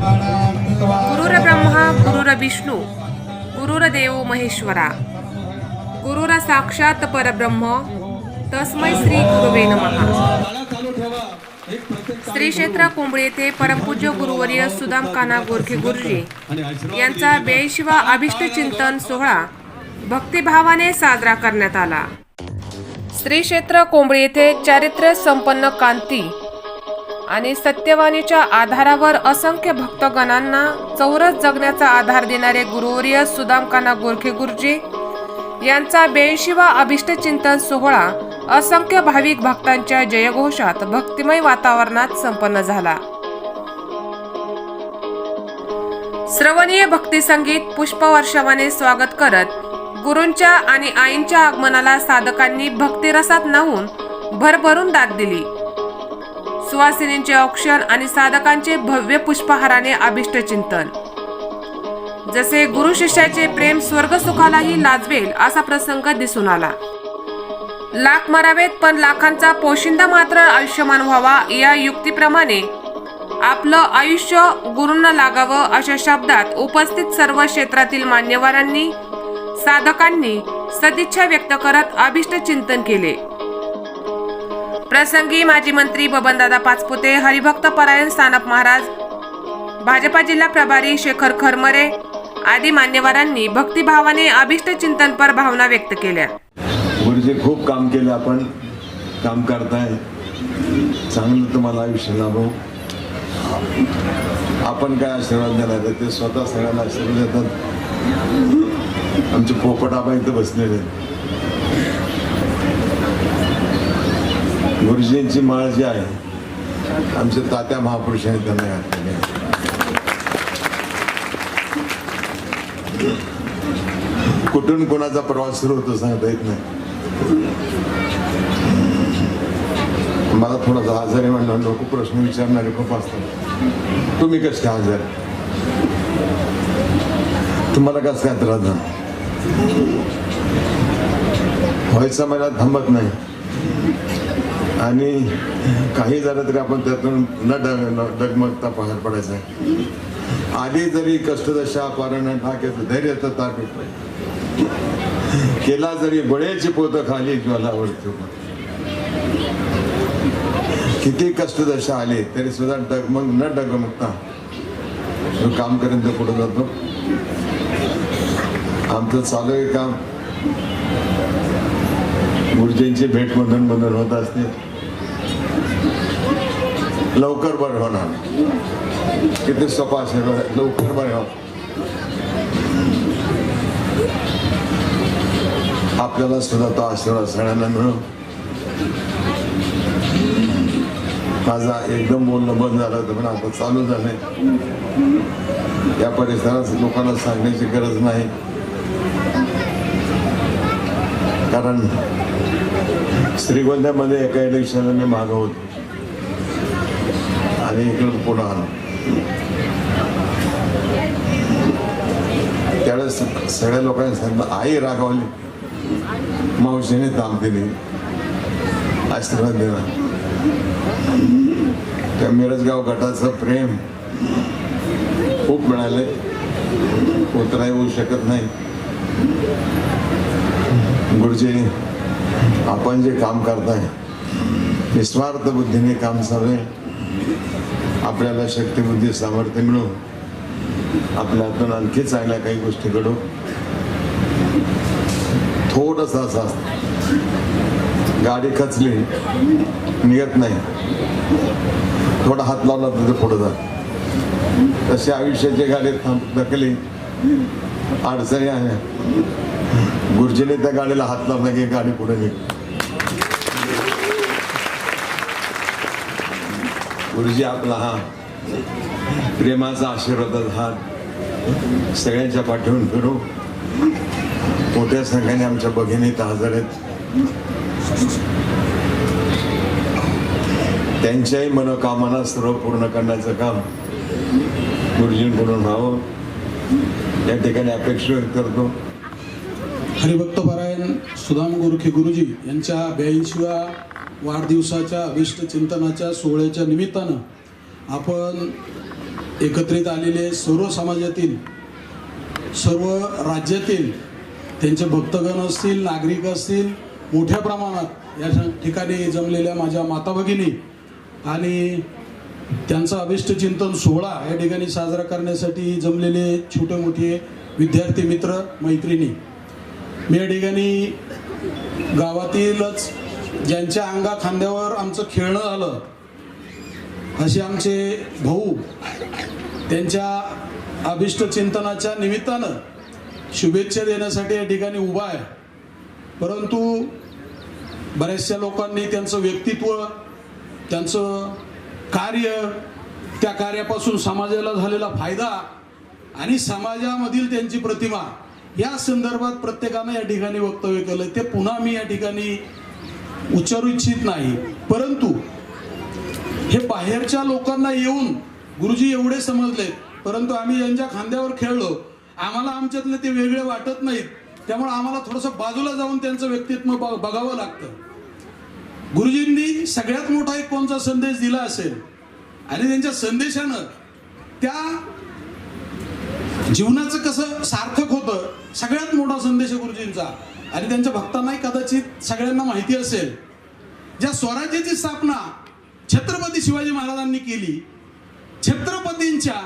गुरुर्ब्रह्मा गुरुर्विष्णू गुरुरदेव महेश्वरा. गुरुर साक्षात परब्रह्म तस्मै श्री गुरुवे नमः. श्री क्षेत्र कोंबडी येथे परमपूज्य गुरुवर्य सुदाम काना गोरखे गुरुजी यांचा बेशिवा अभिष्ट चिंतन सोहळा भक्तिभावाने साजरा करण्यात आला. श्री क्षेत्र कोंबडी येथे चारित्र्य संपन्न कांती आणि सत्यवाणीच्या आधारावर असंख्य भक्तगणांना चौरस जगण्याचा आधार देणारे गुरुवर्य सुदामकाना गोरखे गुरुजी यांचा ब्याऐंशीवा अभिष्टचिंतन सोहळा असंख्य भाविक भक्तांच्या जयघोषात भक्तिमय वातावरणात संपन्न झाला. श्रवणीय भक्ती संगीत पुष्पवर्षावाने स्वागत करत गुरूंच्या आणि आईंच्या आगमनाला साधकांनी भक्तिरसात नाहून भरभरून दाद दिली. सुवासिनींचे औक्षण आणि साधकांचे भव्य पुष्पहाराने अभिष्ट चिंतन. जसे गुरु शिष्याचे प्रेम स्वर्ग सुखालाही लाजवेल असा प्रसंग दिसून आला. लाख मरावेत पण लाखांचा पोशिंदा मात्र आयुष्यमान व्हावा या युक्तीप्रमाणे आपलं आयुष्य गुरूंना लागावं अशा शब्दात उपस्थित सर्व क्षेत्रातील मान्यवरांनी साधकांनी सदिच्छा व्यक्त करत अभिष्ट चिंतन केले. प्रसंगी माजी मंत्री बबनदादा पाचपुते हरिभक्त परायण सानप महाराज भाजपा जिल्हा प्रभारी शेखर खरमरे आदी मान्यवरांनी भक्तिभावाने अभिष्ट चिंतनपर भावना व्यक्त केल्या. गुरुजी खूप काम केलं आपण काम करताय चांगलं तुम्हाला आयुष्य लाभो. आपण काय आशीर्वाद देणार ते स्वतः सगळ्यांना आशीर्वाद देतात. आमचे पोपट आबा इथं बसलेले आहेत. गुरुजींची माळ जी आहे. आमच्या तात्या महापुरुषांनी त्यांना घातलेली आहे. कुठून कोणाचा प्रवास सुरू होतो सांगता येत नाही. मला थोडासा आजारी म्हणलं लोक प्रश्न विचारणारे खूप असतात. तुम्ही कसे काय आजार? तुम्हाला कसं काय त्रास झाला? व्हायचा मला थांबत नाही. आणि काही झालं तरी आपण त्यातून न डग डगमगता बाहेर पडायचं आहे. आधी जरी कष्टदशा पारण टाकायचं धैर्य तर ताकद केला जरी बळेची पोतं खाली ज्वाला आवडतो किती कष्टदशा आली तरी सुद्धा डगमग न डगमगता काम करेन तर पुढे जातो. आमचं चालू आहे काम. गुरुजींची भेट मधून मधून होत असते. लवकर बरं होणार. किती सोपा लवकर बरे हो आपल्याला सुद्धा तो आशीर्वाद सगळ्यांना मिळो माझा एकदम बोलणं बंद झालं होतं पण आता चालू झालंय. या परिसरात लोकांना सांगण्याची गरज नाही. कारण श्रीगोंद्यामध्ये एका इलेक्शनला मी मागवतो आणि इकडून पुढं त्यावेळेस सगळ्या लोकांनी सांगितलं आई रागावली. मावशीने ताप दिली. आशीर्वाद दिला. त्या मिरजगाव गटाचं प्रेम खूप मिळाले. उतराही होऊ शकत नाही. गुरुजी आपण जे काम करताय निस्वार्थ बुद्धीने काम चालू आहे. आपल्याला शक्तीमध्ये सामर्थ्य मिळून आपल्या हातून आणखी चांगल्या काही गोष्टी घडो थोडस असं गाडी खचली निघत नाही. थोडा हात लावला तर ते पुढे जात तशी आयुष्याची गाडी थांब ढकली अडचणी आहे. गुरुजीने त्या गाडीला हात लावला की गाडी पुढे निघ. गुरुजी आपला हा प्रेमाचा आशीर्वादाचा हात सगळ्यांच्या पाठवून फिरू. मोठ्या संख्येने आमच्या बघिनीत हजर आहेत. त्यांच्याही मनोकामना सर्व पूर्ण करण्याचं काम गुरुजींकडून व्हावं. या ठिकाणी अपेक्षा व्यक्त करतो. हरिभक्तपरायण सुदाम गोरखे गुरुजी यांच्या ब्याऐंशीव्या वाढदिवसाच्या अभिष्ट चिंतनाच्या सोहळ्याच्या निमित्तानं आपण एकत्रित आलेले सर्व समाजातील सर्व राज्यातील त्यांचे भक्तगण असतील नागरिक असतील मोठ्या प्रमाणात या ठिकाणी जमलेल्या माझ्या माता भगिनी आणि त्यांचा अभिष्ट चिंतन सोहळा या ठिकाणी साजरा करण्यासाठी जमलेले छोटे मोठे विद्यार्थी मित्र मैत्रिणी. मी या ठिकाणी गावातीलच ज्यांच्या अंगा खांद्यावर आमचं खेळणं झालं असे आमचे भाऊ त्यांच्या अभिष्ट चिंतनाच्या निमित्तानं शुभेच्छा देण्यासाठी या ठिकाणी उभा आहे. परंतु बऱ्याचशा लोकांनी त्यांचं व्यक्तित्व त्यांचं कार्य त्या कार्यापासून समाजाला झालेला फायदा आणि समाजामधील त्यांची प्रतिमा या संदर्भात प्रत्येकानं या ठिकाणी वक्तव्य केलं. ते पुन्हा मी या ठिकाणी उच्चारू इच्छित नाही. परंतु हे बाहेरच्या लोकांना येऊन गुरुजी एवढे समजले. परंतु आम्ही यांच्या खांद्यावर खेळलो. आम्हाला आमच्यातले ते वेगळे वाटत नाहीत. त्यामुळे आम्हाला थोडंसं बाजूला जाऊन त्यांचं व्यक्तित्व ब- बघावं लागतं. गुरुजींनी सगळ्यात मोठा एक कोणता संदेश दिला असेल? आणि त्यांच्या संदेशानं त्या जीवनाचं कसं सार्थक होतं? सगळ्यात मोठा संदेश आहे गुरुजींचा. आणि त्यांच्या भक्तांनाही कदाचित सगळ्यांना माहिती असेल ज्या स्वराज्याची स्थापना छत्रपती शिवाजी महाराजांनी केली छत्रपतींच्या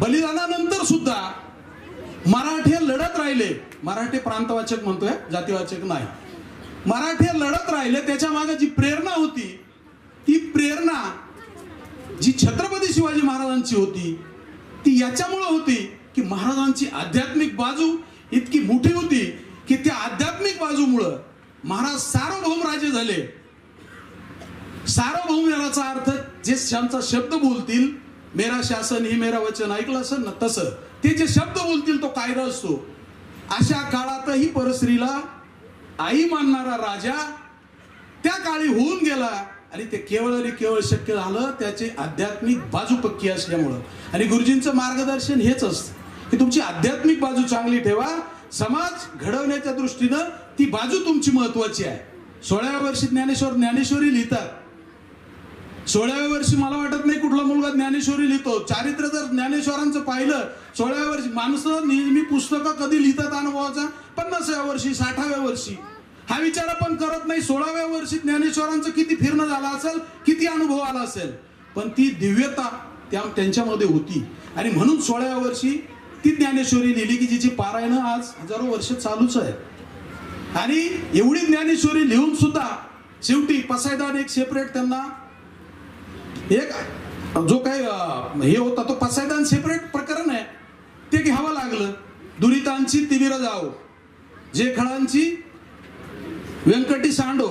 बलिदानानंतर सुद्धा मराठे लढत राहिले. मराठी प्रांतवाचक म्हणतोय जातीवाचक नाही. मराठी लढत राहिले त्याच्यामागे जी प्रेरणा होती ती प्रेरणा जी छत्रपती शिवाजी महाराजांची होती ती याच्यामुळं होती की महाराजांची आध्यात्मिक बाजू इतकी मोठी होती की त्या आध्यात्मिक बाजूमुळं महाराज सार्वभौम राजे झाले. सार्वभौम याचा अर्थ जे श्यामचा शब्द बोलतील मेरा शासन ही मेरा वचन ऐकलं असेल ना तसं ते जे शब्द बोलतील तो कायदा असतो. अशा काळातही परस्त्रीला आई मानणारा राजा त्या काळी होऊन गेला आणि ते केवळ आणि केवळ शक्य झालं त्याची आध्यात्मिक बाजू पक्की असल्यामुळं. आणि गुरुजींचं मार्गदर्शन हेच असतं की तुमची आध्यात्मिक बाजू चांगली ठेवा समाज घडवण्याच्या दृष्टीनं ती बाजू तुमची महत्वाची आहे. सोळाव्या वर्षी ज्ञानेश्वर ज्ञानेश्वरी लिहितात. सोळाव्या वर्षी मला वाटत नाही कुठला मुलगा ज्ञानेश्वरी लिहितो. चारित्र्य जर ज्ञानेश्वरांचं पाहिलं सोळाव्या वर्षी माणसं नेहमी पुस्तकं कधी लिहितात अनुभवाचा? पन्नासाव्या वर्षी साठाव्या वर्षी. हा विचार आपण करत नाही. सोळाव्या वर्षी ज्ञानेश्वरांचं किती फिरणं झालं असेल किती अनुभव आला असेल. पण ती दिव्यता त्या त्यांच्यामध्ये होती. आणि म्हणून सोळाव्या वर्षी ती ज्ञानेश्वरी लिहिली की जिची पारायणं आज हजारो वर्ष चालूच आहे. आणि एवढी ज्ञानेश्वरी लिहून सुद्धा शेवटी पसायदान एक सेपरेट त्यांना एक जो काही हे होता तो पसायदान सेपरेट प्रकरण आहे. ते घ्यावं लागलं. दुरितांची तिमिर जाव जे खळांची व्यंकटी सांडो.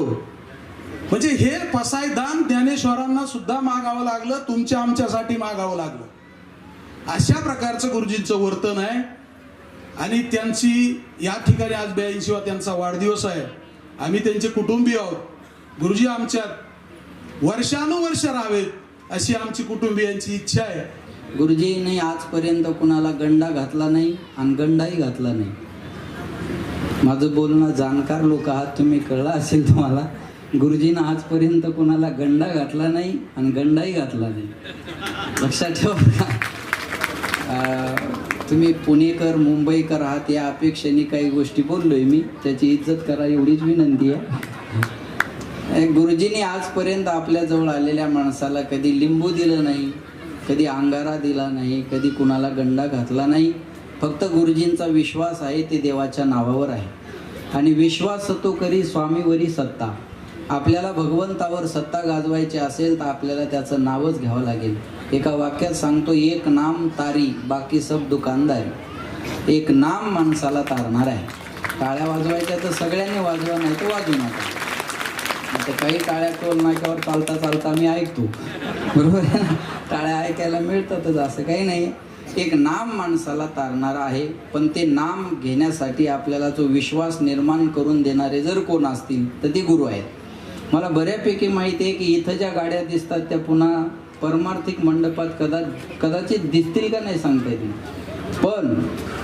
म्हणजे हे पसायदान ज्ञानेश्वरांना सुद्धा मागावं लागलं तुमच्या आमच्यासाठी मागावं लागलं. अशा प्रकारचं गुरुजींचं वर्तन आहे. आणि त्यांची या ठिकाणी आज ब्याऐंशीवा त्यांचा वाढदिवस आहे. आम्ही त्यांचे कुटुंबीय आहोत. गुरुजी आमच्यात वर्षानुवर्ष राहावेत अशी आमची कुटुंबियांची इच्छा आहे. गुरुजींनी आजपर्यंत कुणाला गंडा घातला नाही आणि गंडाही घातला नाही. माझं बोलणं जाणकार लोक आहात तुम्ही कळला असेल तुम्हाला. गुरुजीनं आजपर्यंत कुणाला गंडा घातला नाही आणि गंडाही घातला नाही. लक्षात ठेवा. तुम्ही पुणेकर मुंबईकर आहात या अपेक्षेने काही गोष्टी बोललोय मी. त्याची इज्जत करा एवढीच विनंती आहे. गुरुजींनी आजपर्यंत आपल्याजवळ आलेल्या माणसाला कधी लिंबू दिलं नाही कधी अंगारा दिला नाही कधी कुणाला गंडा घातला नाही. फक्त गुरुजींचा विश्वास आहे ते देवाच्या नावावर आहे. आणि विश्वास तो करी स्वामीवरी सत्ता. आपल्याला भगवंतावर सत्ता गाजवायची असेल तर आपल्याला त्याचं नावच घ्यावं लागेल. एका वाक्यात सांगतो एक नाम तारी बाकी सब दुकानदारी. एक नाम माणसाला तारणार आहे. टाळ्या वाजवायच्या तर सगळ्यांनी वाजवा नाही तर वाजू नका. आता काही टाळ्या टोल नाक्यावर चालता चालता मी ऐकतो. बरोबर आहे ना? टाळ्या ऐकायला मिळतातच असं काही नाही. एक नाम माणसाला तारणारा आहे पण ते नाम घेण्यासाठी आपल्याला जो विश्वास निर्माण करून देणारे जर कोण असतील तर ते गुरु आहेत. मला बऱ्यापैकी माहिती आहे की इथं ज्या गाड्या दिसतात त्या पुन्हा परमार्थिक मंडपात कदा कदाचित दिसतील का नाही सांगता येतील पण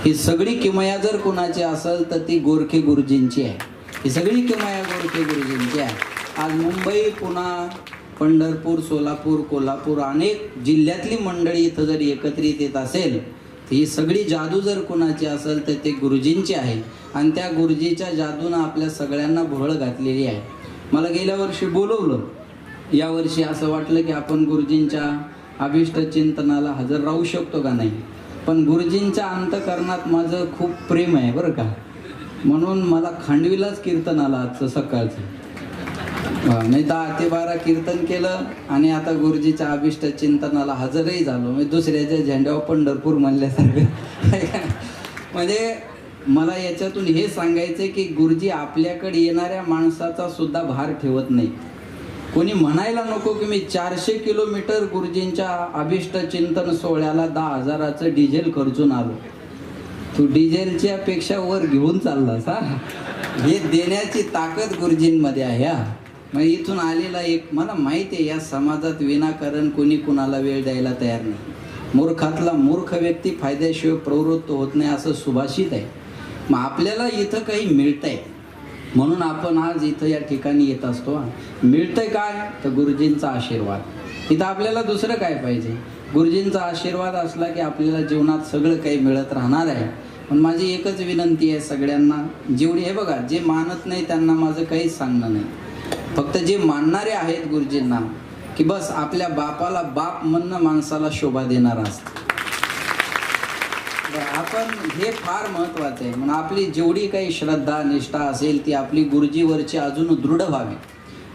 ही सगळी किमया जर कोणाची असेल तर ती गोरखे गुरुजींची आहे. ही सगळी किमया गोरखे गुरुजींची आहे. आज मुंबई पुन्हा पंढरपूर सोलापूर कोल्हापूर अनेक जिल्ह्यातली मंडळी इथं जर एकत्रित येत असेल तर ही सगळी जादू जर कोणाची असेल तर ते गुरुजींची आहे. आणि त्या गुरुजीच्या जादूनं आपल्या सगळ्यांना भोळ घातलेली आहे. मला गेल्या वर्षी बोलवलं यावर्षी असं वाटलं की आपण गुरुजींच्या अभिष्ट चिंतनाला हजर राहू शकतो का नाही? पण गुरुजींच्या अंतकरणात माझं खूप प्रेम आहे बरं का. म्हणून मला खांडवीलाच कीर्तन आलं आजचं सकाळचं. मी नाही दहा ते बारा कीर्तन केलं आणि आता गुरुजीच्या अभिष्ट चिंतनाला हजरही झालो. म्हणजे दुसऱ्याच्या झेंड्यावर पंढरपूर म्हणल्यासारखं. म्हणजे मला याच्यातून हे सांगायचं की गुरुजी आपल्याकडे येणाऱ्या माणसाचा सुद्धा भार ठेवत नाही कोणी म्हणायला नको की मी चारशे किलोमीटर गुरुजींच्या अभिष्ट चिंतन सोहळ्याला दहा हजाराचं डिझेल खर्चून आलो. तू डिझेलच्या पेक्षा वर घेऊन चाललास हा? हे देण्याची ताकद गुरुजींमध्ये आहे हा? मग इथून आलेला एक मला माहिती आहे या समाजात विनाकारण कोणी कुणाला वेळ द्यायला तयार नाही. मूर्खातला मूर्ख व्यक्ती फायद्याशिवाय प्रवृत्त होत नाही असं सुभाषित आहे. मग आपल्याला इथं काही मिळतंय. म्हणून आपण आज इथं या ठिकाणी येत असतो. मिळतंय काय? तर गुरुजींचा आशीर्वाद. इथं आपल्याला दुसरं काय पाहिजे? गुरुजींचा आशीर्वाद असला की आपल्याला जीवनात सगळं काही मिळत राहणार आहे. पण माझी एकच विनंती आहे सगळ्यांना जेवढी हे बघा जे मानत नाही त्यांना माझं काहीच सांगणं नाही. फक्त जे मानणारे आहेत गुरुजींना की बस आपल्या बापाला बाप म्हणणं माणसाला शोभा देणार असतं. आपण हे फार महत्त्वाचं आहे. म्हणून आपली जेवढी काही श्रद्धा निष्ठा असेल ती आपली गुरुजीवरची अजून दृढ व्हावी.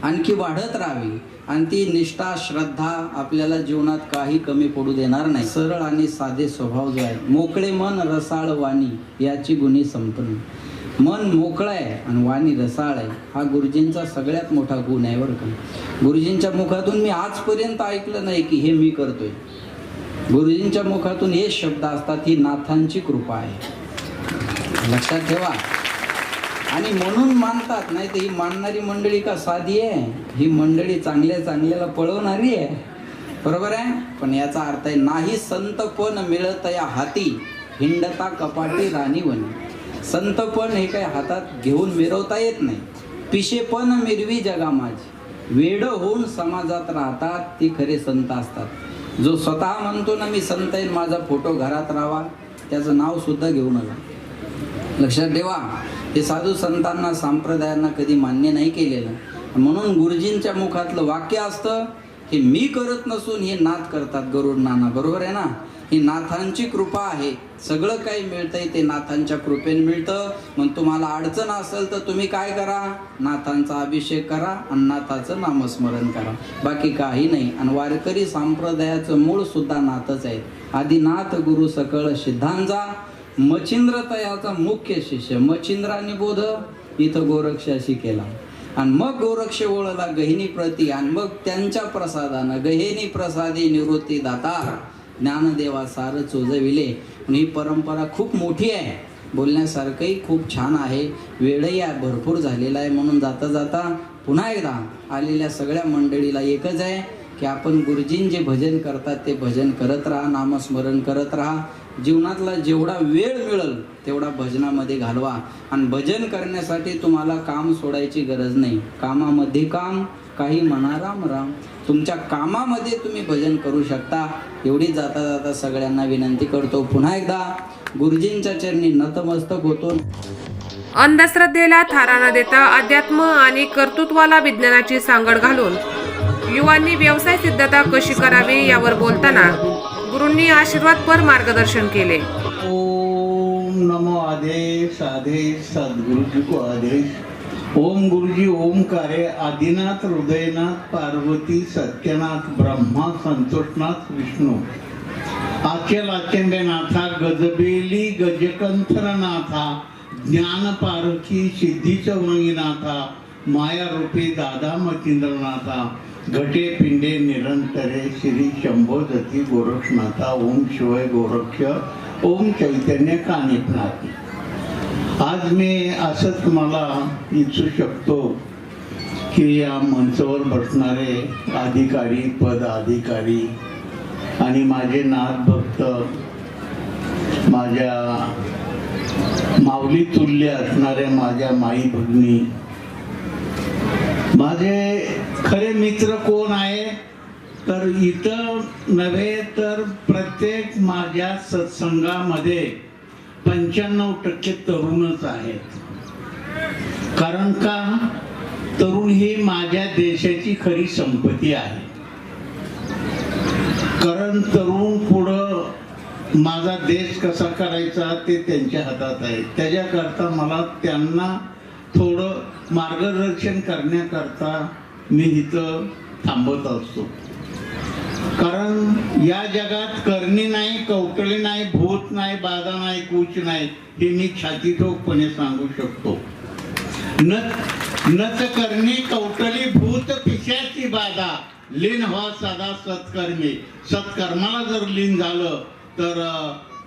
आणखी वाढत राहावी. आणि ती निष्ठा श्रद्धा आपल्याला जीवनात काही कमी पडू देणार नाही. सरळ आणि साधे स्वभाव जो आहे मोकळे मन रसाळ वाणी याची गुणी संपन्न. मन मोकळं आहे आणि वाणी रसाळ आहे हा गुरुजींचा सगळ्यात मोठा गुण आहे बरं का. गुरुजींच्या मुखातून मी आजपर्यंत ऐकलं नाही की हे मी करतोय. गुरुजींच्या मुखातून हे शब्द असतात ही नाथांची कृपा आहे. लक्षात ठेवा. आणि म्हणून मानतात नाही तर ही मानणारी मंडळी का साधी आहे? ही मंडळी चांगल्या चांगल्याला पळवणारी आहे. बरोबर आहे? पण याचा अर्थ आहे नाही संतपण मिळत या हाती हिंडता कपाटी राणी संत संतपण हे काही हातात घेऊन मिरवता येत नाही. पिशेपण मिरवी जगा माझी वेड होऊन समाजात राहतात ती खरे संत असतात. जो स्वतः म्हणतो ना मी संत आहे माझा फोटो घरात राहावा त्याचं नाव सुद्धा घेऊ नका लक्षात ठेवा हे साधू संतांना संप्रदायांना कधी मान्य नाही केलेलं. म्हणून गुरुजींच्या मुखातलं वाक्य असतं हे मी करत नसून हे नाथ करतात गरुड नाना बरोबर आहे ना? ही नाथांची कृपा आहे. सगळं काही मिळतंय ते नाथांच्या कृपेने मिळतं. मग तुम्हाला अडचण असेल तर तुम्ही काय करा? नाथांचा अभिषेक करा आणि नाथाचं नामस्मरण करा. बाकी काही नाही. आणि वारकरी संप्रदायाचं मूळ सुद्धा नाथच आहे. आदिनाथ गुरु सकळ सिद्धांचा मच्छिंद्र तयाचा मुख्य शिष्य. मच्छिंद्राने बोध इथं गोरक्षाशी केला. आणि मग गोरक्ष ओळला गहिनी प्रती आणि मग त्यांच्या प्रसादानं गहिनी प्रसादी निवृत्ती दातार ज्ञानदेवा सार चोजविले आणि ही परंपरा खूप मोठी आहे. बोलण्यासारखंही खूप छान आहे. वेळही आहे भरपूर झालेला आहे. म्हणून जाता जाता पुन्हा एकदा आलेल्या सगळ्या मंडळीला एकच आहे की आपण गुरुजीं जे भजन करतात ते भजन करत राहा नामस्मरण करत राहा. जीवनातला जेवढा वेळ मिळेल तेवढा भजनामध्ये घालवा. आणि भजन करण्यासाठी तुम्हाला काम सोडायची गरज नाही. कामामध्ये काम काही म्हणा राम राम. तुमच्या कामामध्ये तुम्ही भजन करू शकता. एवढी जाता जाता सगळ्यांना विनंती करतो. पुन्हा एकदा गुरुजींच्या चरणी नतमस्तक होतो. अंधश्रद्धेला थारा न देता अध्यात्म आणि कर्तृत्वाला विज्ञानाची सांगड घालून युवांनी व्यवसाय सिद्धता कशी करावी यावर बोलताना गुरूंनी आशीर्वादपर मार्गदर्शन केले. ओम नमो आदेश आदेश सद्गुरुजी को आदेश. ओम गुरुजी ओमकारे आदिनाथ हृदयनाथ पार्वती सत्यनाथ ब्रह्मा संतोषनाथ विष्णू. आचल नाथा गजबेली गजकंथरनाथा ज्ञान पारखी सिद्धी चौरंगीनाथा माया रूपी दादा मचिंद्रनाथा घटे पिंडे निरंतरे श्री शंभोजती गोरक्षनाथा ओम शिवाय गोरक्ष ओम चैतन्य कानिपनाथ आज मी असं तुम्हाला इच्छू शकतो की या मंचावर बसणारे अधिकारी पद अधिकारी आणि माझे नाथ भक्त माझ्या माऊली तुल्य असणाऱ्या माझ्या माई भगिनी माझे खरे मित्र कोण आहे? तर इथं नव्हे तर प्रत्येक माझ्या सत्संगामध्ये पंच्याण्णव टक्के तरुणच आहेत. कारण का? तरुण ही माझ्या देशाची खरी संपत्ती आहे. कारण तरुण पुढं माझा देश कसा करायचा ते त्यांच्या हातात आहे. त्याच्याकरता मला त्यांना थोडं मार्गदर्शन करण्याकरता मी इथं थांबत असतो. कारण या जगात करणी नाही कौटली नाही भूत नाही बाधा नाही कुच नाही हे मी छातीठोकपणे सांगू शकतो. न नच करणी कौटली भूत पिशाची बाधा. लीन व्हा सदा सत्कर्मी. सत्कर्माला जर लीन झालं तर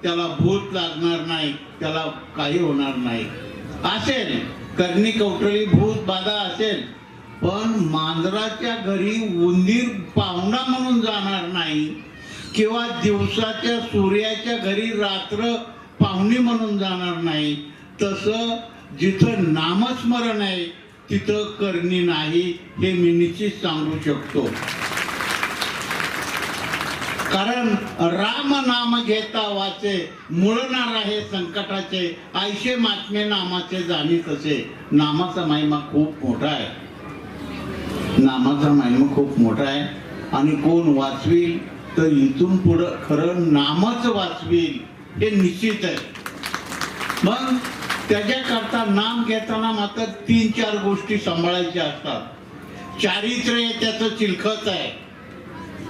त्याला भूत लागणार नाही त्याला काही होणार नाही. असेल. करणी कौटली भूत बाधा असेल पण मांजराच्या घरी उंदीर पाहुणा म्हणून जाणार नाही किंवा दिवसाच्या सूर्याच्या घरी रात्र पाहुणी म्हणून जाणार नाही. तसं जिथं नामस्मरण आहे तिथं करणी नाही हे मी निश्चित सांगू शकतो. कारण राम नाम घेता वाचे मुळणार आहे संकटाचे आयशे मात्मे नामाचे जाणी तसे नामाचा महिमा खूप मोठा आहे. नामाचा महिमा खूप मोठा आहे. आणि कोण वाचवील? तर इथून पुढं खरं नामच वाचवील हे निश्चित आहे. मग त्याच्याकरता नाम घेताना मात्र तीन चार गोष्टी सांभाळायच्या असतात. चारित्र्य त्याचं चिलखत आहे.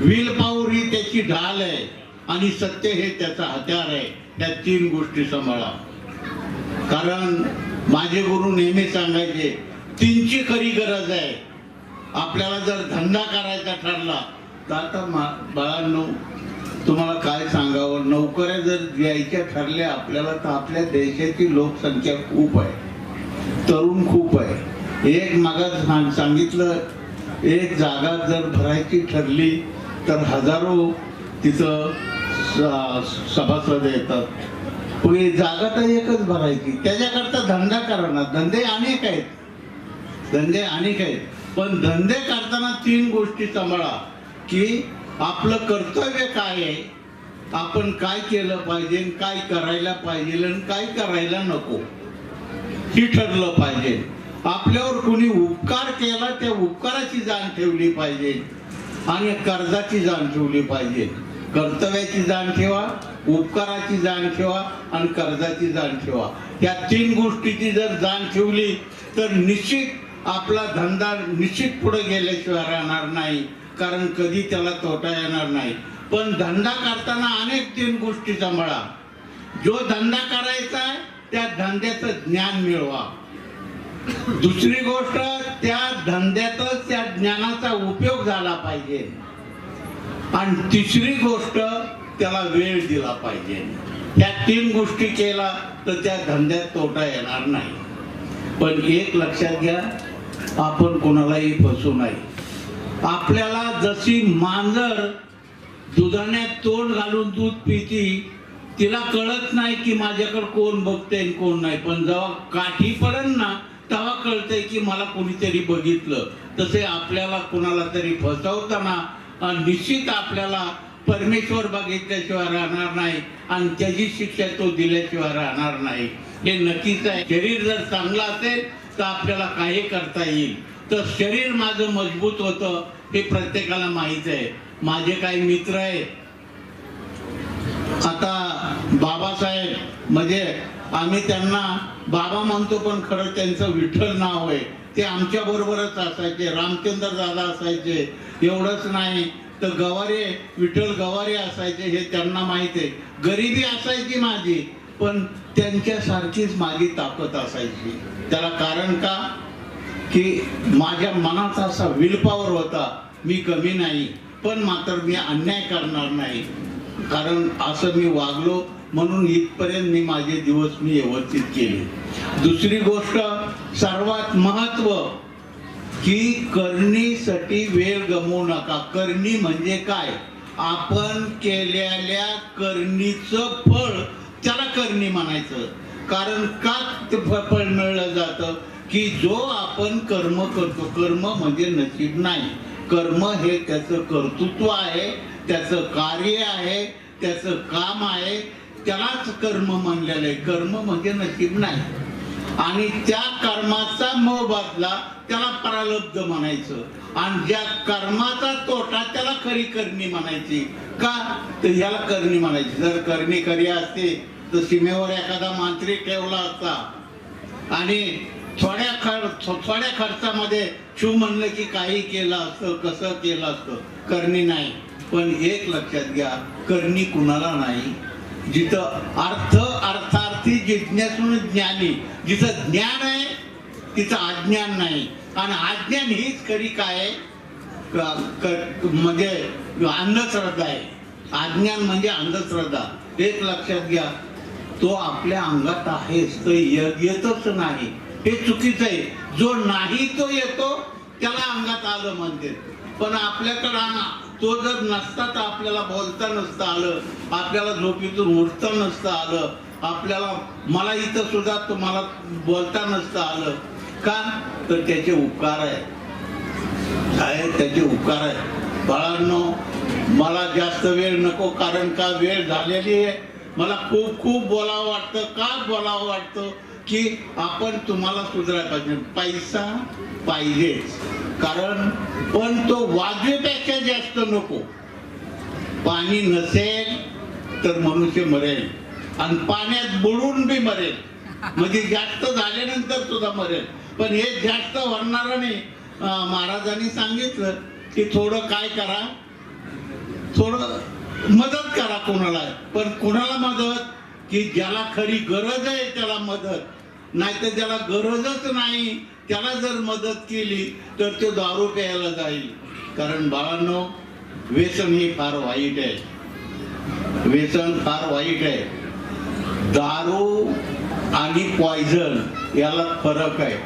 विलपावर ही त्याची ढाल आहे आणि सत्य हे त्याचा हत्यार आहे. त्या तीन गोष्टी सांभाळा. कारण माझे गुरु नेहमी सांगायचे तीनची खरी गरज आहे. आपल्याला जर धंदा करायचा ठरला तर आता मा- बाळांनो तुम्हाला काय सांगावं? नोकऱ्या जर द्यायच्या ठरल्या आपल्याला तर आपल्या देशाची लोकसंख्या खूप आहे. तरुण खूप आहे. एक मागास सांग- सांगितलं एक जागा जर भरायची ठरली तर हजारो तिथं स- सभासद येतात. पण जागा तर एकच भरायची. त्याच्याकरता धंदा करा धंदे अनेक आहेत. धंदे अनेक आहेत. पण धंदे करताना तीन गोष्टी सांभाळा की आपलं कर्तव्य काय आहे? आपण काय केलं पाहिजे काय करायला पाहिजे आणि काय करायला नको? ही ठरलं पाहिजे. आपल्यावर कोणी उपकार केला त्या उपकाराची जाण ठेवली पाहिजे. आणि कर्जाची जाण ठेवली पाहिजे. कर्तव्याची जाण ठेवा उपकाराची जाण ठेवा आणि कर्जाची जाण ठेवा. या तीन गोष्टीची जर जाण ठेवली तर निश्चित आपला धंदा निश्चित पुढे गेल्याशिवाय राहणार नाही. कारण कधी त्याला तोटा येणार नाही. पण धंदा करताना अनेक तीन गोष्टी सांभाळा. जो धंदा करायचा आहे त्या धंद्याचं ज्ञान मिळवा. दुसरी गोष्ट त्या धंद्यातच त्या ज्ञानाचा उपयोग झाला पाहिजे. आणि तिसरी गोष्ट त्याला वेळ दिला पाहिजे. त्या तीन गोष्टी केला तर त्या धंद्यात तोटा येणार नाही. पण एक लक्षात घ्या आपण कोणालाही फसू नाही आपल्याला जशी मांजर दुधाण्यात तोंड घालून दूध पिती तिला कळत नाही की माझ्याकडे कोण बघते कोण नाही. पण जेव्हा काठी पडेल ना तेव्हा कळतंय की मला कोणीतरी बघितलं. तसे आपल्याला कोणाला तरी फसवताना निश्चित आपल्याला परमेश्वर बघितल्याशिवाय राहणार नाही आणि त्याची शिक्षा तो दिल्याशिवाय राहणार नाही. हे नक्कीच आहे. शरीर जर चांगलं असेल तर आपल्याला काही करता येईल. तर शरीर माझं मजबूत होतं हे प्रत्येकाला माहीत आहे. माझे काही मित्र आहे आता बाबासाहेब म्हणजे आम्ही त्यांना बाबा म्हणतो पण खरं त्यांचं विठ्ठल नाव आहे. ते आमच्या बरोबरच असायचे. रामचंद्र दादा असायचे. एवढंच नाही. तर गवारे विठ्ठल गवारे असायचे हे त्यांना माहीत आहे. गरिबी असायची माझी पण त्यांच्यासारखीच माझी ताकद असायची. त्याला कारण का? की माझ्या मनाचा असा विलपावर होता मी कमी नाही पण मात्र मी अन्याय करणार नाही. कारण असं मी वागलो म्हणून इथपर्यंत मी माझे दिवस मी व्यवस्थित केले. दुसरी गोष्ट सर्वात महत्त्व की करणीसाठी वेळ गमवू नका. करणी म्हणजे काय? आपण केलेल्या करणीचं फळ त्याला करणी म्हणायचं. कारण का ते फळ मिळलं जातं? की जो आपण कर्म करतो कर्म म्हणजे नशीब नाही. कर्म हे त्याचं कर्तृत्व आहे त्याचं कार्य आहे त्याचं काम आहे त्यालाच कर्म म्हणलेलं आहे कर्म म्हणजे नशीब नाही. आणि त्या कर्माचा मोबदला त्याला प्रारब्ध म्हणायचं. आणि ज्या कर्माचा तोटा त्याला खरी करणी म्हणायची. का? तर ह्याला करणी म्हणायची. जर करणी खरी असते तर सीमेवर एखादा मांत्रिक ठेवला असता. आणि थोड्या खर्च थोड्या खर्चामध्ये शिव म्हणलं की काही केलं असतं कसं केलं असतं? करणी नाही. पण एक लक्षात घ्या करणी कुणाला नाही? जिथं अर्थ अर्थार्थी जिज्ञासून ज्ञानी जिथं ज्ञान आहे तिथं अज्ञान नाही. आणि अज्ञान हीच खरी काय म्हणजे अंधश्रद्धा आहे. अज्ञान म्हणजे अंधश्रद्धा. एक लक्षात घ्या. तो आपल्या अंगात आहेच तो येतच नाही. हे चुकीचं आहे. जो नाही तो येतो त्याला अंगात आलं म्हणते. पण आपल्याकडं तो जर नसता तर आपल्याला बोलता नसतं आलं. आपल्याला झोपीतून उठता नसतं आलं. आपल्याला मला इथं सुद्धा तुम्हाला बोलता नसतं आलं. का? तर त्याचे उपकार आहे. काय त्याचे उपकार आहे. बाळांनो मला जास्त वेळ नको कारण का वेळ झालेली आहे. मला खूप खूप बोलावं वाटतं. का बोलावं वाटतं? की आपण तुम्हाला सुधारायला पाहिजे. पैसा पाहिजेच. कारण पण तो वाजवेपेक्षा जास्त नको. पाणी नसेल तर मनुष्य मरेल. आणि पाण्यात बुडून बी मरेल. म्हणजे जास्त झाल्यानंतर सुद्धा मरेल. पण हे जास्त होणार नाही. महाराजांनी सांगितलं की थोडं काय करा? थोडं मदत करा कोणाला. पण कोणाला मदत? की ज्याला खरी गरज आहे त्याला मदत. नाही तर ज्याला गरजच नाही त्याला जर मदत केली तर तो दारू प्यायला जाईल. कारण बाळांनो व्यसन हे फार वाईट आहे. व्यसन फार वाईट आहे. दारू आणि पॉयझन याला फरक आहे.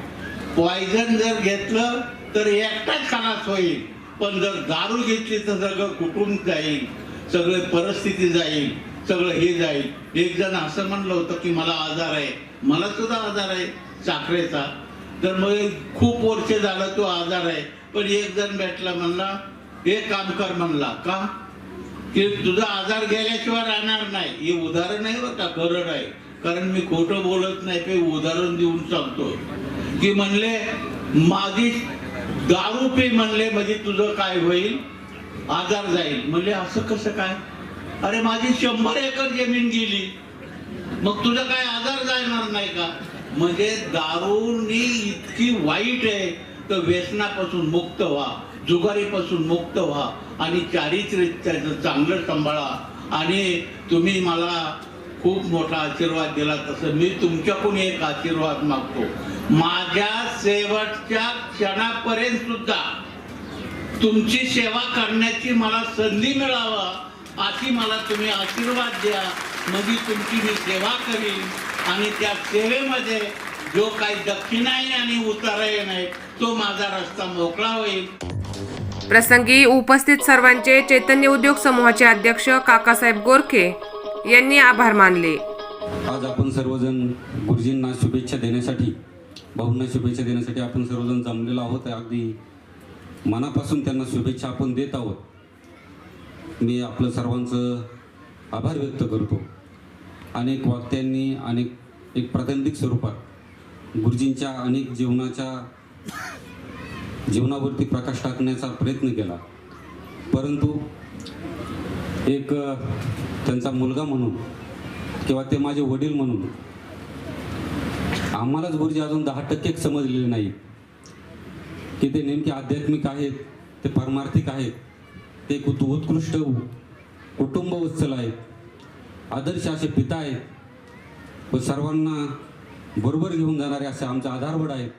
पॉयझन जर घेतलं तर एकटाच खानास होईल. पण जर दारू घेतली तर सगळं कुटुंब जाईल. सगळे परिस्थिती जाईल. सगळं हे जाईल. एक जण असं म्हणलं होतं की मला आजार आहे. मला सुद्धा आजार आहे. साखरेचा. तर मग खूप वर्ष झालं तो आजार आहे पण एक जण भेटला म्हणला हे काम कर म्हणला. का? की तुझा आजार गेल्याशिवाय राहणार नाही. हे उदाहरण आहे बघा खरं आहे. कारण मी खोटं बोलत नाही ते उदाहरण देऊन सांगतो की म्हणले माझी दारू पे म्हणले म्हणजे तुझं काय होईल? आजार जाईल. म्हणले असं कसं काय? अरे माझी शंभर एकर जमीन गेली. मग तुझं काय आजार जाणार नाही का? म्हणजे दारूनी इतकी वाईट आहे तर व्यसनापासून मुक्त व्हा जुगारीपासून मुक्त व्हा आणि त्याचं चांगलं सांभाळा. आणि तुम्ही मला खूप मोठा आशीर्वाद दिला तसं मी तुमच्याकडून एक आशीर्वाद मागतो. माझ्या शेवटच्या क्षणापर्यंत सुद्धा तुमची सेवा करण्याची मला संधी मिळावा अशी मला तुम्ही आशीर्वाद द्या. म्हणजे तुमची मी सेवा करीन. आणि त्या सेवेमध्ये जो काही दक्षिणाही आणि उताराही नाही तो माझा रस्ता मोकळा होईल. प्रसंगी उपस्थित सर्वांचे चैतन्य उद्योग समूहाचे अध्यक्ष काकासाहेब गोरखे यांनी आभार मानले. आज आपण सर्वजण गुरुजींना शुभेच्छा देण्यासाठी भाऊंना शुभेच्छा देण्यासाठी आपण सर्वजण जमलेलो आहोत. अगदी मनापासून त्यांना शुभेच्छा आपण देत आहोत. मी आपलं सर्वांचं आभार व्यक्त करतो. अनेक वाक्यांनी अनेक एक प्रातिनिधिक स्वरूपात गुरुजींच्या अनेक जीवनाच्या जीवनावरती प्रकाश टाकण्याचा प्रयत्न केला. परंतु एक त्यांचा मुलगा म्हणून किंवा ते माझे वडील म्हणून आम्हालाच गुरुजी अजून दहा टक्के समजलेले नाही की ते नेमके आध्यात्मिक आहेत ते पारमार्थिक आहेत ते एक उत्कृष्ट कुटुंब उत्सल आहेत. आदर्श असे पिता आहेत. व सर्वांना बरोबर घेऊन जाणारे असे आमचे आधारवड आहेत.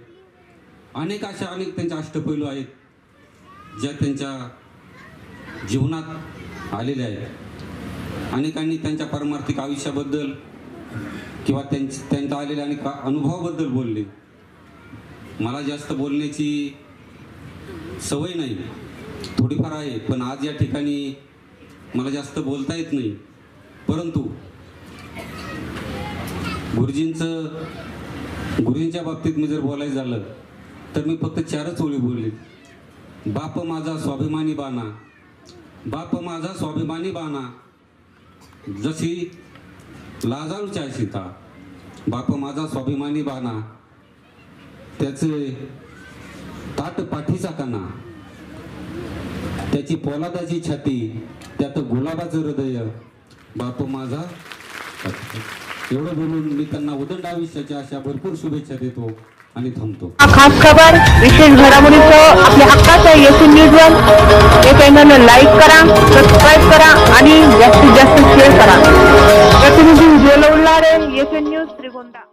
अनेक अशा अनेक त्यांचे अष्टपैलू आहेत ज्या त्यांच्या जीवनात आलेले आहेत. अनेकांनी त्यांच्या पारमार्थिक आयुष्याबद्दल किंवा त्यांच त्यांच्या आलेल्या अनेक अनुभवाबद्दल बोलले. मला जास्त बोलण्याची सवय नाही. थोडीफार आहे पण आज या ठिकाणी मला जास्त बोलता येत नाही. परंतु गुरुजींचं गुरुजींच्या बाबतीत मी जर बोलायचं झालं तर मी फक्त चारच ओळी बोलले. बाप माझा स्वाभिमानी बाणा. बाप माझा स्वाभिमानी बाणा. जशी लाजाळूच्या सीता बाप माझा स्वाभिमानी बाणा. त्याचे ताट पाठीचा काना. त्याची पोलादाची छाती त्यात गुलाबाचं हृदय. बाप माझा. एवढं बोलून मी त्यांना उदंड आयुष्याच्या अशा भरपूर शुभेच्छा देतो आणि थांबतो. खास खबर विशेष घडामोडीचं आपल्या हक्काचं येसी न्यूज वन हे चॅनल लाईक करा सबस्क्राईब करा आणि जास्तीत जास्त शेअर करा. प्रतिनिधी उज्ज्वल उल्हारे येसी न्यूज त्रिगोंदा